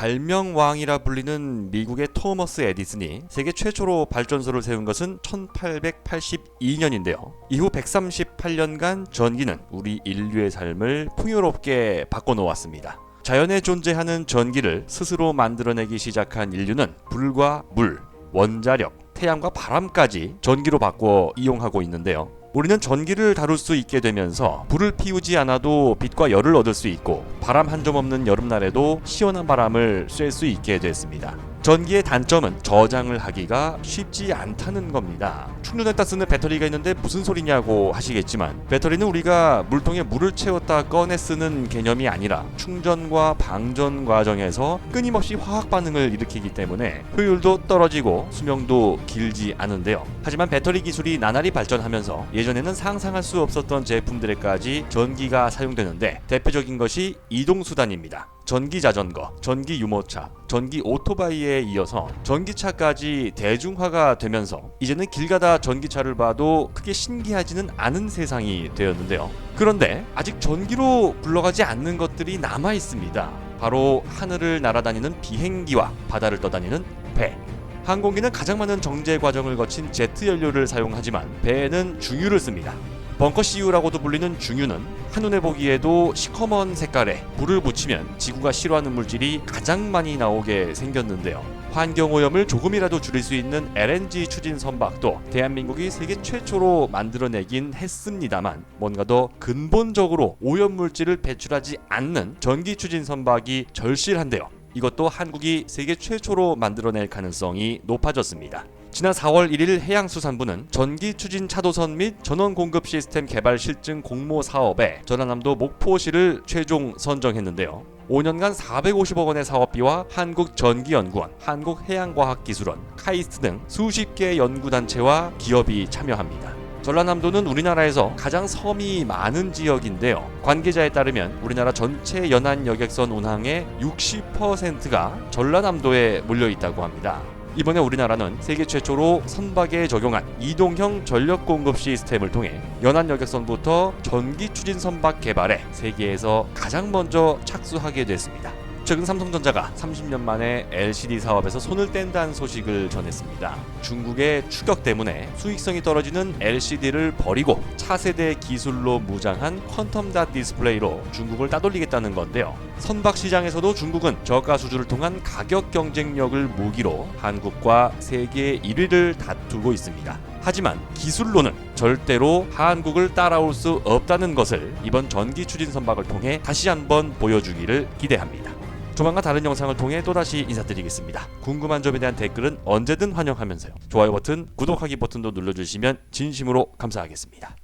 발명왕이라 불리는 미국의 토머스 에디슨이 세계 최초로 발전소를 세운 것은 1882년인데요. 이후 138년간 전기는 우리 인류의 삶을 풍요롭게 바꿔놓았습니다. 자연에 존재하는 전기를 스스로 만들어내기 시작한 인류는 불과 물, 원자력, 태양과 바람까지 전기로 바꿔 이용하고 있는데요. 우리는 전기를 다룰 수 있게 되면서 불을 피우지 않아도 빛과 열을 얻을 수 있고 바람 한 점 없는 여름날에도 시원한 바람을 쐴 수 있게 됐습니다. 전기의 단점은 저장을 하기가 쉽지 않다는 겁니다. 충전했다 쓰는 배터리가 있는데 무슨 소리냐고 하시겠지만 배터리는 우리가 물통에 물을 채웠다 꺼내 쓰는 개념이 아니라 충전과 방전 과정에서 끊임없이 화학 반응을 일으키기 때문에 효율도 떨어지고 수명도 길지 않은데요. 하지만 배터리 기술이 나날이 발전하면서 예전에는 상상할 수 없었던 제품들에까지 전기가 사용되는데 대표적인 것이 이동 수단입니다. 전기 자전거, 전기 유모차, 전기 오토바이에 이어서 전기차까지 대중화가 되면서 이제는 길 가다 전기차를 봐도 크게 신기하지는 않은 세상이 되었는데요. 그런데 아직 전기로 굴러가지 않는 것들이 남아 있습니다. 바로 하늘을 날아다니는 비행기와 바다를 떠다니는 배. 항공기는 가장 많은 정제 과정을 거친 제트 연료를 사용하지만 배에는 중유를 씁니다. 벙커 CU라고도 불리는 중유는 한눈에 보기에도 시커먼 색깔에 불을 붙이면 지구가 싫어하는 물질이 가장 많이 나오게 생겼는데요. 환경 오염을 조금이라도 줄일 수 있는 LNG 추진 선박도 대한민국이 세계 최초로 만들어내긴 했습니다만 뭔가 더 근본적으로 오염 물질을 배출하지 않는 전기 추진 선박이 절실한데요. 이것도 한국이 세계 최초로 만들어낼 가능성이 높아졌습니다. 지난 4월 1일 해양수산부는 전기 추진 차도선 및 전원 공급 시스템 개발 실증 공모 사업에 전라남도 목포시를 최종 선정했는데요. 5년간 450억 원의 사업비와 한국전기연구원, 한국해양과학기술원, 카이스트 등 수십 개 연구단체와 기업이 참여합니다. 전라남도는 우리나라에서 가장 섬이 많은 지역인데요. 관계자에 따르면 우리나라 전체 연안 여객선 운항의 60%가 전라남도에 몰려 있다고 합니다. 이번에 우리나라는 세계 최초로 선박에 적용한 이동형 전력 공급 시스템을 통해 연안 여객선부터 전기 추진 선박 개발에 세계에서 가장 먼저 착수하게 됐습니다. 최근 삼성전자가 30년 만에 LCD 사업에서 손을 뗀다는 소식을 전했습니다. 중국의 추격 때문에 수익성이 떨어지는 LCD를 버리고 차세대 기술로 무장한 퀀텀 닷 디스플레이로 중국을 따돌리겠다는 건데요. 선박 시장에서도 중국은 저가 수주를 통한 가격 경쟁력을 무기로 한국과 세계 1위를 다투고 있습니다. 하지만 기술로는 절대로 한국을 따라올 수 없다는 것을 이번 전기 추진 선박을 통해 다시 한번 보여주기를 기대합니다. 조만간 다른 영상을 통해 또다시 인사드리겠습니다. 궁금한 점에 대한 댓글은 언제든 환영하면서요. 좋아요 버튼, 구독하기 버튼도 눌러주시면 진심으로 감사하겠습니다.